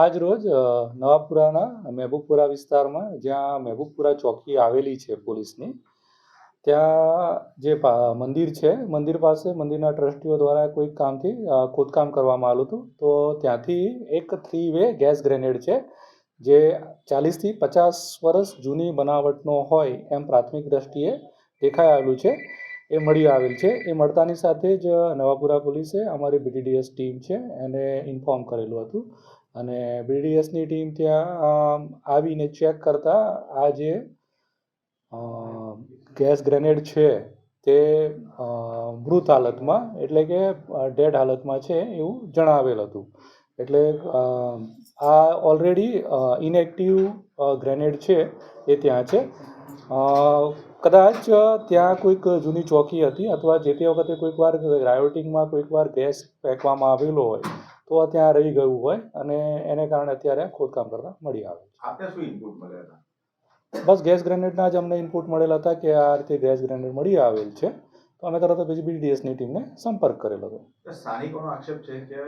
આજ રોજ નવાપુરાના મહેબૂબપુરા વિસ્તારમાં જ્યાં મહેબૂબપુરા ચોકી આવેલી છે પોલીસની, ત્યાં જે મંદિર છે, મંદિર પાસે મંદિરના ટ્રસ્ટીઓ દ્વારા કોઈક કામથી ખોદકામ કરવામાં આવ્યું હતું. તો ત્યાંથી એક થ્રી વે ગેસ ગ્રેનેડ છે, જે ચાલીસથી પચાસ વર્ષ જૂની બનાવટનો હોય એમ પ્રાથમિક દ્રષ્ટિએ દેખાઈ આવેલું છે. એ મળી આવેલ છે. એ મળતાની સાથે જ નવાપુરા પોલીસે અમારી બીટીડીએસ ટીમ છે એને ઇન્ફોર્મ કરેલું હતું. અને બીડીએસની ટીમ ત્યાં આવીને ચેક કરતાં આ જે ગેસ ગ્રેનેડ છે તે મૃત હાલતમાં, એટલે કે ડેડ હાલતમાં છે એવું જણાવેલ હતું. એટલે આ ઓલરેડી ઇનએક્ટિવ ગ્રેનેડ છે એ ત્યાં છે. કદાચ ત્યાં કોઈક જૂની ચોકી હતી અથવા જે તે વખતે કોઈક વાર રાયોટિંગમાં કોઈક વાર ગેસ ફેંકવામાં આવેલો હોય. તો ત્યાં રહી ગયું હોય અને એને કારણે અત્યારે ખોદકામ કરતાં મળી આવે આપને શું ઇનપુટ મળ્યા હતા? બસ ગેસ ગ્રેનેડના જ અમને ઇનપુટ મળેલા હતા કે આ રીતે ગેસ ગ્રેનેડ મળી આવેલ છે. તો અમે તરત જ બીડીએસની ટીમને સંપર્ક કરેલો હતો. સ્થાનિકોનો આક્ષેપ છે કે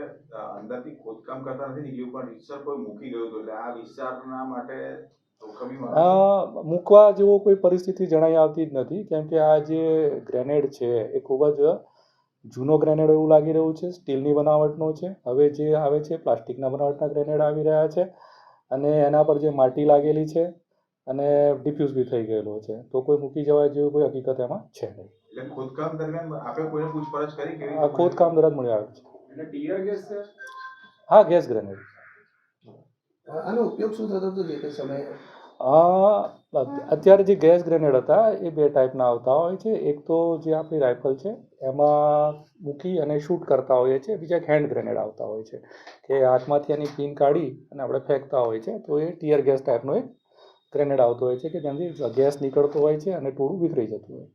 અંદરથી ખોદકામ કરતા નથી નીકળ્યું પણ વિસ્તાર કોઈ મૂકી ગયું હતું એટલે આ વિસ્તારના માટે મૂકવા જેવો કોઈ પરિસ્થિતિ જણાઈ આવતી જ નથી કેમ કે આ જે ગ્રેનેડ છે એ ખૂબ જ જૂનો ગ્રેનેડ એવું લાગી રહ્યું છે સ્ટીલની બનાવટનો છે. હવે જે આવે છે પ્લાસ્ટિકના બનાવટના ગ્રેનેડ આવી રહ્યા છે અને એના પર જે માટી લાગેલી છે અને ડિફ્યુઝ બી થઈ ગયેલો છે. તો કોઈ મૂકી જવાય જેવી કોઈ હકીકત એમાં છે નહીં. ખોદકામ દરમિયાન આપે કોઈને પૂછપરછ કરી કેવી આ ખોદકામ દરજ મળી આવે છે. એટલે ટીયર ગેસ છે? હા ગેસ ગ્રેનેડ. આનો ઉપયોગ શું થતો હતો જે તે સમયે? અત્યારે જે ગેસ ગ્રેનેડ હતા, એ બે ટાઈપના આવતા હોય છે. એક તો જે આપણી રાઇફલ છે, એમાં મૂકી અને શૂટ કરતા હોઈએ છીએ. બીજા એક હેન્ડ ગ્રેનેડ આવતા હોય છે, કે હાથમાંથી એની પિન કાઢી અને આપણે ફેંકતા હોય છે. તો એ ટીયર ગેસ ટાઈપનો એક ગ્રેનેડ આવતો હોય છે, કે જેનાથી ગેસ નીકળતો હોય છે અને ટોળું વિખરી જતું હોય